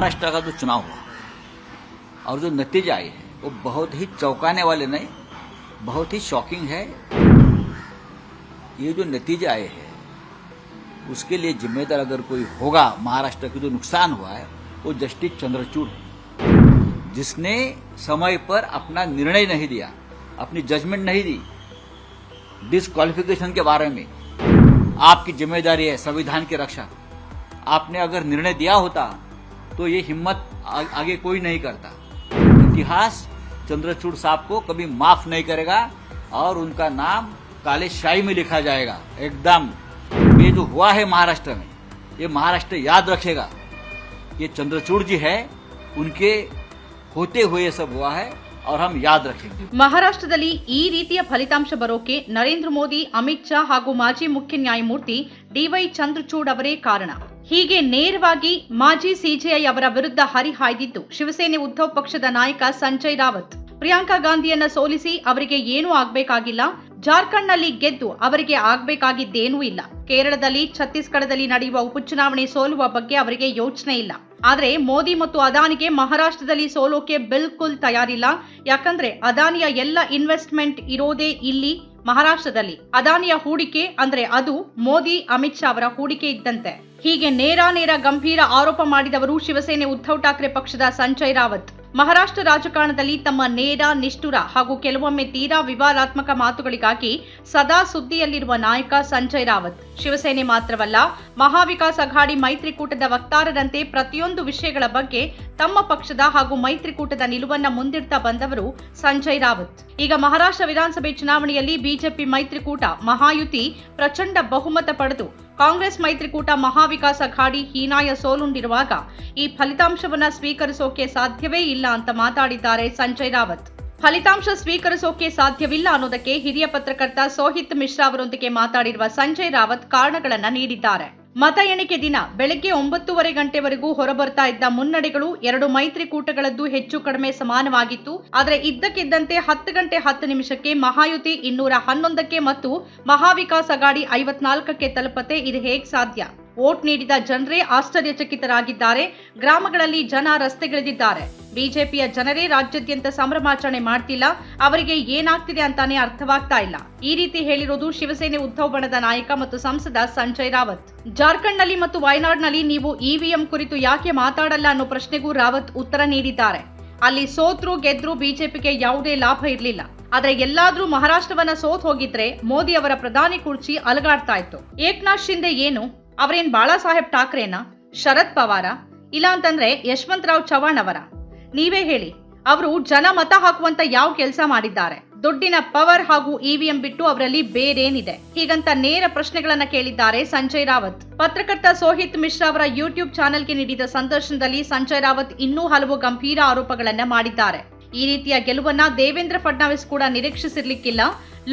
महाराष्ट्र का जो चुनाव हुआ, और जो नतीजे आए हैं, वो बहुत ही चौंकाने वाले नहीं, बहुत ही शॉकिंग है। ये जो नतीजे आए हैं, उसके लिए जिम्मेदार अगर कोई होगा, महाराष्ट्र का जो नुकसान हुआ है, वो जस्टिस चंद्रचूड़ है। जिसने समय पर अपना निर्णय नहीं दिया, अपनी जजमेंट नहीं दी डिस्क्वालिफिकेशन के बारे में, आपकी ज़िम्मेदारी है, संविधान की रक्षा। आपने अगर निर्णय दिया होता तो ये हिम्मत आ, आगे कोई नहीं करता। इतिहास चंद्रचूड़ साहब को कभी माफ़ नहीं करेगा और उनका नाम काले शाही में लिखा जाएगा एकदम। ये जो हुआ है महाराष्ट्र में ये महाराष्ट्र याद रखेगा। ये चंद्रचूड़ जी है उनके होते हुए सब हुआ है। और हम याद रखेंगे ಮಹಾರಾಷ್ಟ್ರದಲ್ಲಿ ಈ ರೀತಿಯ ಫಲಿತಾಂಶ ಬರೋಕೆ ನರೇಂದ್ರ ಮೋದಿ ಅಮಿತ್ ಶಾ ಹಾಗೂ ಮಾಜಿ ಮುಖ್ಯ ನ್ಯಾಯಮೂರ್ತಿ ಡಿವೈ ಚಂದ್ರಚೂಡ್ ಅವರೇ ಕಾರಣ ಹೀಗೆ ನೇರವಾಗಿ ಮಾಜಿ ಸಿಜೆಐ ಅವರ ವಿರುದ್ಧ ಹರಿಹಾಯ್ದಿದ್ದು ಶಿವಸೇನೆ ಉದ್ಧವ್ ಪಕ್ಷದ ನಾಯಕ ಸಂಜಯ್ ರಾವತ್ ಪ್ರಿಯಾಂಕಾ ಗಾಂಧಿಯನ್ನ ಸೋಲಿಸಿ ಅವರಿಗೆ ಏನೂ ಆಗ್ಬೇಕಾಗಿಲ್ಲ ಜಾರ್ಖಂಡ್ನಲ್ಲಿ ಗೆದ್ದು ಅವರಿಗೆ ಆಗ್ಬೇಕಾಗಿದ್ದೇನೂ ಇಲ್ಲ ಕೇರಳದಲ್ಲಿ ಛತ್ತೀಸ್ಗಢದಲ್ಲಿ ನಡೆಯುವ ಉಪಚುನಾವಣೆ ಸೋಲುವ ಬಗ್ಗೆ ಅವರಿಗೆ ಯೋಚನೆ ಇಲ್ಲ ಆದ್ರೆ ಮೋದಿ ಮತ್ತು ಅದಾನಿಗೆ ಮಹಾರಾಷ್ಟ್ರದಲ್ಲಿ ಸೋಲೋಕೆ ಬಿಲ್ಕುಲ್ ತಯಾರಿಲ್ಲ. ಯಾಕಂದ್ರೆ ಅದಾನಿಯ ಎಲ್ಲ ಇನ್ವೆಸ್ಟ್ಮೆಂಟ್ ಇರೋದೇ ಇಲ್ಲಿ ಮಹಾರಾಷ್ಟ್ರದಲ್ಲಿ. ಅದಾನಿಯ ಹೂಡಿಕೆ ಅಂದ್ರೆ ಅದು ಮೋದಿ, ಅಮಿತ್ ಶಾ ಅವರ ಹೂಡಿಕೆ ಇದ್ದಂತೆ. ಹೀಗೆ ನೇರ ನೇರ ಗಂಭೀರ ಆರೋಪ ಮಾಡಿದವರು ಶಿವಸೇನೆ ಉದ್ಧವ್ ಠಾಕ್ರೆ ಪಕ್ಷದ ಸಂಜಯ್ ರಾವತ್. ಮಹಾರಾಷ್ಟ್ರ ರಾಜಕಾರಣದಲ್ಲಿ ತಮ್ಮ ನೇರ, ನಿಷ್ಠುರ ಹಾಗೂ ಕೆಲವೊಮ್ಮೆ ತೀರಾ ವಿವಾದಾತ್ಮಕ ಮಾತುಗಳಿಗಾಗಿ ಸದಾ ಸುದ್ದಿಯಲ್ಲಿರುವ ನಾಯಕ ಸಂಜಯ್ ರಾವತ್. ಶಿವಸೇನೆ ಮಾತ್ರವಲ್ಲ, ಮಹಾವಿಕಾಸ್ ಅಘಾಡಿ ಮೈತ್ರಿಕೂಟದ ವಕ್ತಾರರಂತೆ ಪ್ರತಿಯೊಂದು ವಿಷಯಗಳ ಬಗ್ಗೆ ತಮ್ಮ ಪಕ್ಷದ ಹಾಗೂ ಮೈತ್ರಿಕೂಟದ ನಿಲುವನ್ನ ಮುಂದಿಡ್ತಾ ಬಂದವರು ಸಂಜಯ್ ರಾವತ್. ಈಗ ಮಹಾರಾಷ್ಟ್ರ ವಿಧಾನಸಭೆ ಚುನಾವಣೆಯಲ್ಲಿ ಬಿಜೆಪಿ ಮೈತ್ರಿಕೂಟ ಮಹಾಯುತಿ ಪ್ರಚಂಡ ಬಹುಮತ ಪಡೆದು ಕಾಂಗ್ರೆಸ್ ಮೈತ್ರಿಕೂಟ ಮಹಾವಿಕಾಸ್ ಅಘಾಡಿ ಹೀನಾಯ ಸೋಲುಂಡಿರುವಾಗ ಈ ಫಲಿತಾಂಶವನ್ನು ಸ್ವೀಕರಿಸೋಕೆ ಸಾಧ್ಯವೇ ಇಲ್ಲ ಅಂತ ಮಾತಾಡಿದ್ದಾರೆ ಸಂಜಯ್ ರಾವತ್. ಫಲಿತಾಂಶ ಸ್ವೀಕರಿಸೋಕೆ ಸಾಧ್ಯವಿಲ್ಲ ಅನ್ನೋದಕ್ಕೆ ಹಿರಿಯ ಪತ್ರಕರ್ತ ಸೋಹಿತ್ ಮಿಶ್ರಾ ಅವರೊಂದಿಗೆ ಮಾತಾಡಿರುವ ಸಂಜಯ್ ರಾವತ್ ಕಾರಣಗಳನ್ನು ನೀಡಿದ್ದಾರೆ. ಮತ ಎಣಿಕೆ ದಿನ ಬೆಳಗ್ಗೆ ಒಂಬತ್ತೂವರೆ ಗಂಟೆವರೆಗೂ ಹೊರಬರ್ತಾ ಇದ್ದ ಮುನ್ನಡೆಗಳು ಎರಡು ಮೈತ್ರಿಕೂಟಗಳದ್ದು ಹೆಚ್ಚು ಕಡಿಮೆ ಸಮಾನವಾಗಿತ್ತು. ಆದರೆ ಇದ್ದಕ್ಕಿದ್ದಂತೆ ಹತ್ತು ಗಂಟೆ ಹತ್ತು ನಿಮಿಷಕ್ಕೆ ಮಹಾಯುತಿ ಇನ್ನೂರ ಹನ್ನೊಂದಕ್ಕೆ ಮತ್ತು ಮಹಾವಿಕಾಸ್ ಅಗಾಡಿ ಐವತ್ನಾಲ್ಕಕ್ಕೆ ತಲುಪತೆ ಇದು ಹೇಗೆ ಸಾಧ್ಯ? ವೋಟ್ ನೀಡಿದ ಜನರೇ ಆಶ್ಚರ್ಯಚಕಿತರಾಗಿದ್ದಾರೆ. ಗ್ರಾಮಗಳಲ್ಲಿ ಜನ ರಸ್ತೆಗಿಳಿದಿದ್ದಾರೆ. ಬಿಜೆಪಿಯ ಜನರೇ ರಾಜ್ಯಾದ್ಯಂತ ಸಂಭ್ರಮಾಚರಣೆ ಮಾಡ್ತಿಲ್ಲ. ಅವರಿಗೆ ಏನಾಗ್ತಿದೆ ಅಂತಾನೆ ಅರ್ಥವಾಗ್ತಾ ಇಲ್ಲ. ಈ ರೀತಿ ಹೇಳಿರೋದು ಶಿವಸೇನೆ ಉದ್ಧವ್ ಬಣದ ನಾಯಕ ಮತ್ತು ಸಂಸದ ಸಂಜಯ್ ರಾವತ್. ಜಾರ್ಖಂಡ್ನಲ್ಲಿ ಮತ್ತು ವಯನಾಡ್ನಲ್ಲಿ ನೀವು ಇವಿಎಂ ಕುರಿತು ಯಾಕೆ ಮಾತಾಡಲ್ಲ ಅನ್ನೋ ಪ್ರಶ್ನೆಗೂ ರಾವತ್ ಉತ್ತರ ನೀಡಿದ್ದಾರೆ. ಅಲ್ಲಿ ಸೋತ್ರು, ಗೆದ್ರು ಬಿಜೆಪಿಗೆ ಯಾವುದೇ ಲಾಭ ಇರಲಿಲ್ಲ. ಆದರೆ ಎಲ್ಲಾದ್ರೂ ಮಹಾರಾಷ್ಟ್ರವನ್ನ ಸೋತ್ ಹೋಗಿದ್ರೆ ಮೋದಿ ಅವರ ಪ್ರಧಾನಿ ಕುರ್ಚಿ ಅಲಗಾಡ್ತಾ ಇತ್ತು. ಏಕನಾಥ್ ಶಿಂದೆ ಏನು? ಅವರೇನ್ ಬಾಳಾ ಸಾಹೇಬ್ ಠಾಕ್ರೇನ? ಶರದ್ ಪವಾರ? ಇಲ್ಲ ಅಂತಂದ್ರೆ ಯಶವಂತರಾವ್ ಚವಾಣ್ ಅವರ? ನೀವೇ ಹೇಳಿ, ಅವರು ಜನ ಮತ ಹಾಕುವಂತ ಯಾವ ಕೆಲಸ ಮಾಡಿದ್ದಾರೆ? ದುಡ್ಡಿನ ಪವರ್ ಹಾಗೂ ಇವಿಎಂ ಬಿಟ್ಟು ಅವರಲ್ಲಿ ಬೇರೇನಿದೆ? ಹೀಗಂತ ನೇರ ಪ್ರಶ್ನೆಗಳನ್ನ ಕೇಳಿದ್ದಾರೆ ಸಂಜಯ್ ರಾವತ್. ಪತ್ರಕರ್ತ ಸೋಹಿತ್ ಮಿಶ್ರಾ ಅವರ ಯೂಟ್ಯೂಬ್ ಚಾನೆಲ್ಗೆ ನೀಡಿದ ಸಂದರ್ಶನದಲ್ಲಿ ಸಂಜಯ್ ರಾವತ್ ಇನ್ನೂ ಹಲವು ಗಂಭೀರ ಆರೋಪಗಳನ್ನ ಮಾಡಿದ್ದಾರೆ. ಈ ರೀತಿಯ ಗೆಲುವನ್ನ ದೇವೇಂದ್ರ ಫಡ್ನವೀಸ್ ಕೂಡ ನಿರೀಕ್ಷಿಸಿರ್ಲಿಕ್ಕಿಲ್ಲ.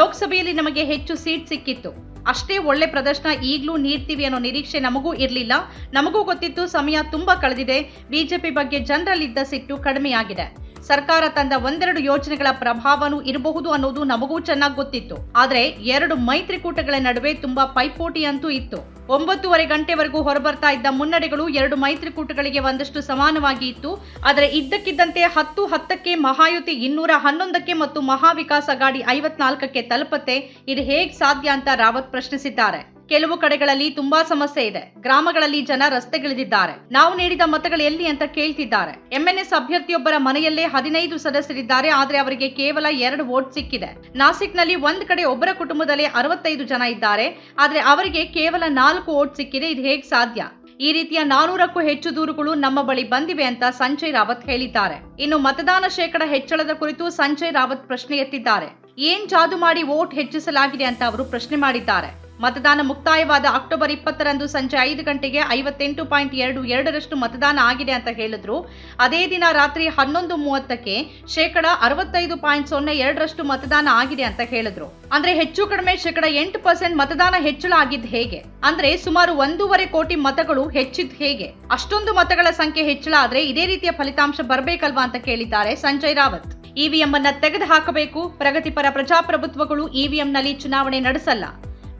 ಲೋಕಸಭೆಯಲ್ಲಿ ನಮಗೆ ಹೆಚ್ಚು ಸೀಟ್ ಸಿಕ್ಕಿತ್ತು. ಅಷ್ಟೇ ಒಳ್ಳೆ ಪ್ರದರ್ಶನ ಈಗಲೂ ನೀಡ್ತೀವಿ ಅನ್ನೋ ನಿರೀಕ್ಷೆ ನಮಗೂ ಇರಲಿಲ್ಲ. ನಮಗೂ ಗೊತ್ತಿತ್ತು ಸಮಯ ತುಂಬಾ ಕಳೆದಿದೆ. ಬಿಜೆಪಿ ಬಗ್ಗೆ ಜನರಲ್ಲಿದ್ದ ಸಿಟ್ಟು ಕಡಿಮೆಯಾಗಿದೆ. ಸರ್ಕಾರ ತಂದ ಒಂದೆರಡು ಯೋಜನೆಗಳ ಪ್ರಭಾವನೂ ಇರಬಹುದು ಅನ್ನೋದು ನಮಗೂ ಚೆನ್ನಾಗಿ ಗೊತ್ತಿತ್ತು. ಆದರೆ ಎರಡು ಮೈತ್ರಿಕೂಟಗಳ ನಡುವೆ ತುಂಬಾ ಪೈಪೋಟಿ ಅಂತೂ ಇತ್ತು. ಒಂಬತ್ತೂವರೆ ಗಂಟೆವರೆಗೂ ಹೊರಬರ್ತಾ ಇದ್ದ ಮುನ್ನಡೆಗಳು ಎರಡು ಮೈತ್ರಿಕೂಟಗಳಿಗೆ ಒಂದಷ್ಟು ಸಮಾನವಾಗಿ ಇತ್ತು. ಆದರೆ ಇದ್ದಕ್ಕಿದ್ದಂತೆ ಹತ್ತು ಹತ್ತಕ್ಕೆ ಮಹಾಯುತಿ ಇನ್ನೂರ ಹನ್ನೊಂದಕ್ಕೆ ಮತ್ತು ಮಹಾವಿಕಾಸ ಗಾಡಿ ಐವತ್ನಾಲ್ಕಕ್ಕೆ ತಲುಪತ್ತೆ. ಇದು ಹೇಗೆ ಸಾಧ್ಯ ಅಂತ ರಾವತ್ ಪ್ರಶ್ನಿಸಿದ್ದಾರೆ. ಕೆಲವು ಕಡೆಗಳಲ್ಲಿ ತುಂಬಾ ಸಮಸ್ಯೆ ಇದೆ. ಗ್ರಾಮಗಳಲ್ಲಿ ಜನ ರಸ್ತೆಗಿಳಿದಿದ್ದಾರೆ. ನಾವು ನೀಡಿದ ಮತಗಳು ಎಲ್ಲಿ ಅಂತ ಕೇಳ್ತಿದ್ದಾರೆ. ಎಂಎನ್ಎಸ್ ಅಭ್ಯರ್ಥಿಯೊಬ್ಬರ ಮನೆಯಲ್ಲೇ ಹದಿನೈದು ಸದಸ್ಯರಿದ್ದಾರೆ. ಆದ್ರೆ ಅವರಿಗೆ ಕೇವಲ ಎರಡು ವೋಟ್ ಸಿಕ್ಕಿದೆ. ನಾಸಿಕ್ನಲ್ಲಿ ಒಂದ್ ಕಡೆ ಒಬ್ಬರ ಕುಟುಂಬದಲ್ಲಿ ಅರವತ್ತೈದು ಜನ ಇದ್ದಾರೆ. ಆದ್ರೆ ಅವರಿಗೆ ಕೇವಲ ನಾಲ್ಕು ವೋಟ್ ಸಿಕ್ಕಿದೆ. ಇದು ಹೇಗ್ ಸಾಧ್ಯ? ಈ ರೀತಿಯ ನಾನೂರಕ್ಕೂ ಹೆಚ್ಚು ದೂರುಗಳು ನಮ್ಮ ಬಳಿ ಬಂದಿವೆ ಅಂತ ಸಂಜಯ್ ರಾವತ್ ಹೇಳಿದ್ದಾರೆ. ಇನ್ನು ಮತದಾನ ಶೇಕಡ ಹೆಚ್ಚಳದ ಕುರಿತು ಸಂಜಯ್ ರಾವತ್ ಪ್ರಶ್ನೆ ಎತ್ತಿದ್ದಾರೆ. ಏನ್ ಜಾದು ಮಾಡಿ ವೋಟ್ ಹೆಚ್ಚಿಸಲಾಗಿದೆ ಅಂತ ಅವರು ಪ್ರಶ್ನೆ ಮಾಡಿದ್ದಾರೆ. ಮತದಾನ ಮುಕ್ತಾಯವಾದ ಅಕ್ಟೋಬರ್ ಇಪ್ಪತ್ತರಂದು ಸಂಜೆ ಐದು ಗಂಟೆಗೆ ಐವತ್ತೆಂಟು ಪಾಯಿಂಟ್ ಎರಡು ಎರಡರಷ್ಟು ಮತದಾನ ಆಗಿದೆ ಅಂತ ಹೇಳಿದ್ರು. ಅದೇ ದಿನ ರಾತ್ರಿ ಹನ್ನೊಂದು ಮೂವತ್ತಕ್ಕೆ ಶೇಕಡ ಅರವತ್ತೈದು ಪಾಯಿಂಟ್ ಸೊನ್ನೆ ಎರಡರಷ್ಟು ಮತದಾನ ಆಗಿದೆ ಅಂತ ಹೇಳಿದ್ರು. ಅಂದ್ರೆ ಹೆಚ್ಚು ಕಡಿಮೆ ಶೇಕಡ ಎಂಟು ಪರ್ಸೆಂಟ್ ಮತದಾನ ಹೆಚ್ಚಳ ಆಗಿದ್ದು ಹೇಗೆ? ಅಂದ್ರೆ ಸುಮಾರು ಒಂದೂವರೆ ಕೋಟಿ ಮತಗಳು ಹೆಚ್ಚಿದ್ ಹೇಗೆ? ಅಷ್ಟೊಂದು ಮತಗಳ ಸಂಖ್ಯೆ ಹೆಚ್ಚಳ ಆದ್ರೆ ಇದೇ ರೀತಿಯ ಫಲಿತಾಂಶ ಬರಬೇಕಲ್ವಾ ಅಂತ ಕೇಳಿದ್ದಾರೆ ಸಂಜಯ್ ರಾವತ್. ಇವಿಎಂ ಅನ್ನ ತೆಗೆದು ಹಾಕಬೇಕು ಪ್ರಗತಿಪರ ಪ್ರಜಾಪ್ರಭುತ್ವಗಳು ಇವಿಎಂನಲ್ಲಿ ಚುನಾವಣೆ ನಡೆಸಲ್ಲ.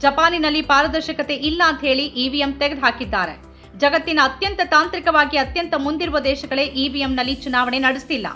ಜಪಾನಿನಲ್ಲಿ ಪಾರದರ್ಶಕತೆ ಇಲ್ಲ ಅಂತ ಹೇಳಿ ಇವಿಎಂ ತೆಗೆದು ಹಾಕಿದ್ದಾರೆ ಜಗತ್ತಿನ ಅತ್ಯಂತ ತಾಂತ್ರಿಕವಾಗಿ ಅತ್ಯಂತ ಮುಂದಿರುವ ದೇಶಗಳೇ ಇವಿಎಂನಲ್ಲಿ ಚುನಾವಣೆ ನಡೆಸ್ತಿಲ್ಲ.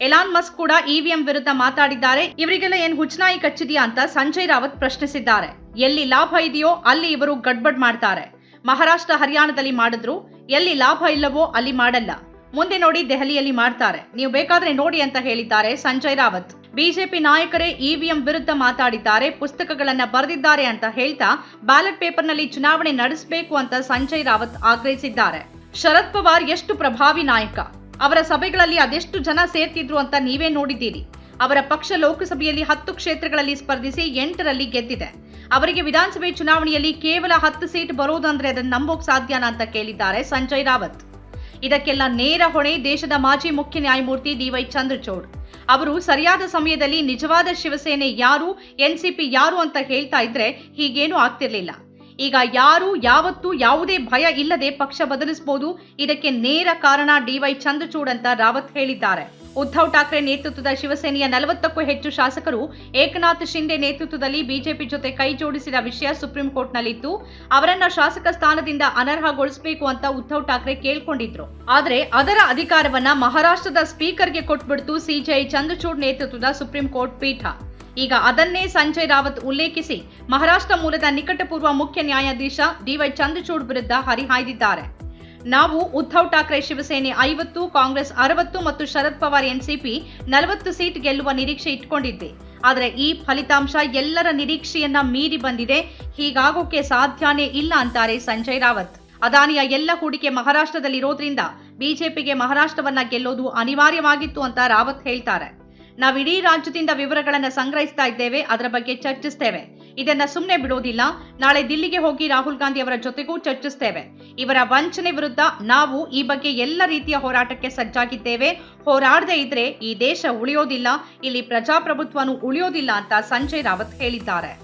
ಎಲಾನ್ ಮಸ್ಕ್ ಕೂಡ ಇವಿಎಂ ವಿರುದ್ಧ ಮಾತಾಡಿದ್ದಾರೆ. ಇವರಿಗೆಲ್ಲ ಏನ್ ಹುಚ್ಚನಾಯಿ ಕಚ್ಚಿದೆಯಾ ಅಂತ ಸಂಜಯ್ ರಾವತ್ ಪ್ರಶ್ನಿಸಿದ್ದಾರೆ. ಎಲ್ಲಿ ಲಾಭ ಇದೆಯೋ ಅಲ್ಲಿ ಇವರು ಗಡ್ಬಡ್ ಮಾಡ್ತಾರೆ. ಮಹಾರಾಷ್ಟ್ರ, ಹರಿಯಾಣದಲ್ಲಿ ಮಾಡಿದ್ರು. ಎಲ್ಲಿ ಲಾಭ ಇಲ್ಲವೋ ಅಲ್ಲಿ ಮಾಡಲ್ಲ. ಮುಂದೆ ನೋಡಿ ದೆಹಲಿಯಲ್ಲಿ ಮಾಡ್ತಾರೆ. ನೀವು ಬೇಕಾದ್ರೆ ನೋಡಿ ಅಂತ ಹೇಳಿದ್ದಾರೆ ಸಂಜಯ್ ರಾವತ್. ಬಿಜೆಪಿ ನಾಯಕರೇ ಇವಿಎಂ ವಿರುದ್ಧ ಮಾತಾಡಿದ್ದಾರೆ, ಪುಸ್ತಕಗಳನ್ನ ಬರೆದಿದ್ದಾರೆ ಅಂತ ಹೇಳ್ತಾ ಬ್ಯಾಲೆಟ್ ಪೇಪರ್ನಲ್ಲಿ ಚುನಾವಣೆ ನಡೆಸಬೇಕು ಅಂತ ಸಂಜಯ್ ರಾವತ್ ಆಗ್ರಹಿಸಿದ್ದಾರೆ. ಶರದ್ ಪವಾರ್ ಎಷ್ಟು ಪ್ರಭಾವಿ ನಾಯಕ? ಅವರ ಸಭೆಗಳಲ್ಲಿ ಅದೆಷ್ಟು ಜನ ಸೇರ್ತಿದ್ರು ಅಂತ ನೀವೇ ನೋಡಿದ್ದೀರಿ. ಅವರ ಪಕ್ಷ ಲೋಕಸಭೆಯಲ್ಲಿ ಹತ್ತು ಕ್ಷೇತ್ರಗಳಲ್ಲಿ ಸ್ಪರ್ಧಿಸಿ ಎಂಟರಲ್ಲಿ ಗೆದ್ದಿದೆ. ಅವರಿಗೆ ವಿಧಾನಸಭೆ ಚುನಾವಣೆಯಲ್ಲಿ ಕೇವಲ ಹತ್ತು ಸೀಟ್ ಬರೋದಂದ್ರೆ ಅದನ್ನ ನಂಬೋಕ್ ಸಾಧ್ಯನಾ ಅಂತ ಕೇಳಿದ್ದಾರೆ ಸಂಜಯ್ ರಾವತ್. ಇದಕ್ಕೆಲ್ಲ ನೇರ ಹೊಣೆ ದೇಶದ ಮಾಜಿ ಮುಖ್ಯ ನ್ಯಾಯಮೂರ್ತಿ ಡಿವೈ ಚಂದ್ರಚೂಡ್. ಅವರು ಸರಿಯಾದ ಸಮಯದಲ್ಲಿ ನಿಜವಾದ ಶಿವಸೇನೆ ಯಾರು ಎನ್ಸಿಪಿ ಯಾರು ಅಂತ ಹೇಳ್ತಾ ಇದ್ರೆ ಹೀಗೇನೂ ಆಗ್ತಿರ್ಲಿಲ್ಲ. ಈಗ ಯಾರು, ಯಾವತ್ತೂ ಯಾವುದೇ ಭಯ ಇಲ್ಲದೆ ಪಕ್ಷ ಬದಲಿಸಬಹುದು ಇದಕ್ಕೆ ನೇರ ಕಾರಣ ಡಿವೈ ಚಂದ್ರಚೂಡ್ ಅಂತ ರಾವತ್ ಹೇಳಿದ್ದಾರೆ. ಉದ್ಧವ್ ಠಾಕ್ರೆ ನೇತೃತ್ವದ ಶಿವಸೇನೆಯ ನಲವತ್ತಕ್ಕೂ ಹೆಚ್ಚು ಶಾಸಕರು ಏಕನಾಥ್ ಶಿಂದೆ ನೇತೃತ್ವದಲ್ಲಿ ಬಿಜೆಪಿ ಜೊತೆ ಕೈ ಜೋಡಿಸಿದ ವಿಷಯ ಸುಪ್ರೀಂ ಕೋರ್ಟ್ನಲ್ಲಿತ್ತು. ಅವರನ್ನ ಶಾಸಕ ಸ್ಥಾನದಿಂದ ಅನರ್ಹಗೊಳಿಸಬೇಕು ಅಂತ ಉದ್ಧವ್ ಠಾಕ್ರೆ ಕೇಳ್ಕೊಂಡಿದ್ರು. ಆದರೆ ಅದರ ಅಧಿಕಾರವನ್ನ ಮಹಾರಾಷ್ಟ್ರದ ಸ್ಪೀಕರ್ಗೆ ಕೊಟ್ಬಿಡ್ತು ಸಿಜೆಐ ಚಂದ್ರಚೂಡ್ ನೇತೃತ್ವದ ಸುಪ್ರೀಂ ಕೋರ್ಟ್ ಪೀಠ. ಈಗ ಅದನ್ನೇ ಸಂಜಯ್ ರಾವತ್ ಉಲ್ಲೇಖಿಸಿ ಮಹಾರಾಷ್ಟ್ರ ಮೂಲದ ನಿಕಟಪೂರ್ವ ಮುಖ್ಯ ನ್ಯಾಯಾಧೀಶ ಡಿವೈ ಚಂದ್ರಚೂಡ್ ವಿರುದ್ಧ ಹರಿಹಾಯ್ದಿದ್ದಾರೆ. ನಾವು ಉದ್ಧವ್ ಠಾಕ್ರೆ, ಶಿವಸೇನೆ ಐವತ್ತು, ಕಾಂಗ್ರೆಸ್ ಅರವತ್ತು ಮತ್ತು ಶರದ್ ಪವಾರ್ ಎನ್ಸಿಪಿ ನಲವತ್ತು ಸೀಟ್ ಗೆಲ್ಲುವ ನಿರೀಕ್ಷೆ ಇಟ್ಕೊಂಡಿದ್ದೆ. ಆದರೆ ಈ ಫಲಿತಾಂಶ ಎಲ್ಲರ ನಿರೀಕ್ಷೆಯನ್ನ ಮೀರಿ ಬಂದಿದೆ. ಹೀಗಾಗೋಕೆ ಸಾಧ್ಯನೇ ಇಲ್ಲ ಅಂತಾರೆ ಸಂಜಯ್ ರಾವತ್. ಅದಾನಿಯ ಎಲ್ಲ ಹೂಡಿಕೆ ಮಹಾರಾಷ್ಟ್ರದಲ್ಲಿರೋದ್ರಿಂದ ಬಿಜೆಪಿಗೆ ಮಹಾರಾಷ್ಟ್ರವನ್ನ ಗೆಲ್ಲೋದು ಅನಿವಾರ್ಯವಾಗಿತ್ತು ಅಂತ ರಾವತ್ ಹೇಳ್ತಾರೆ. ನಾವು ಇಡೀ ರಾಜ್ಯದಿಂದ ವಿವರಗಳನ್ನು ಸಂಗ್ರಹಿಸ್ತಾ ಇದ್ದೇವೆ. ಅದರ ಬಗ್ಗೆ ಚರ್ಚಿಸ್ತೇವೆ. ಇದನ್ನ ಸುಮ್ಮನೆ ಬಿಡೋದಿಲ್ಲ. ನಾಳೆ ದಿಲ್ಲಿಗೆ ಹೋಗಿ ರಾಹುಲ್ ಗಾಂಧಿ ಅವರ ಜೊತೆಗೂ ಚರ್ಚಿಸ್ತೇವೆ. ಇವರ ವಂಚನೆ ವಿರುದ್ಧ ನಾವು ಈ ಬಗ್ಗೆ ಎಲ್ಲ ರೀತಿಯ ಹೋರಾಟಕ್ಕೆ ಸಜ್ಜಾಗಿದ್ದೇವೆ. ಹೋರಾಡದೇ ಇದ್ರೆ ಈ ದೇಶ ಉಳಿಯೋದಿಲ್ಲ. ಇಲ್ಲಿ ಪ್ರಜಾಪ್ರಭುತ್ವನೂ ಉಳಿಯೋದಿಲ್ಲ ಅಂತ ಸಂಜಯ್ ರಾವತ್ ಹೇಳಿದ್ದಾರೆ.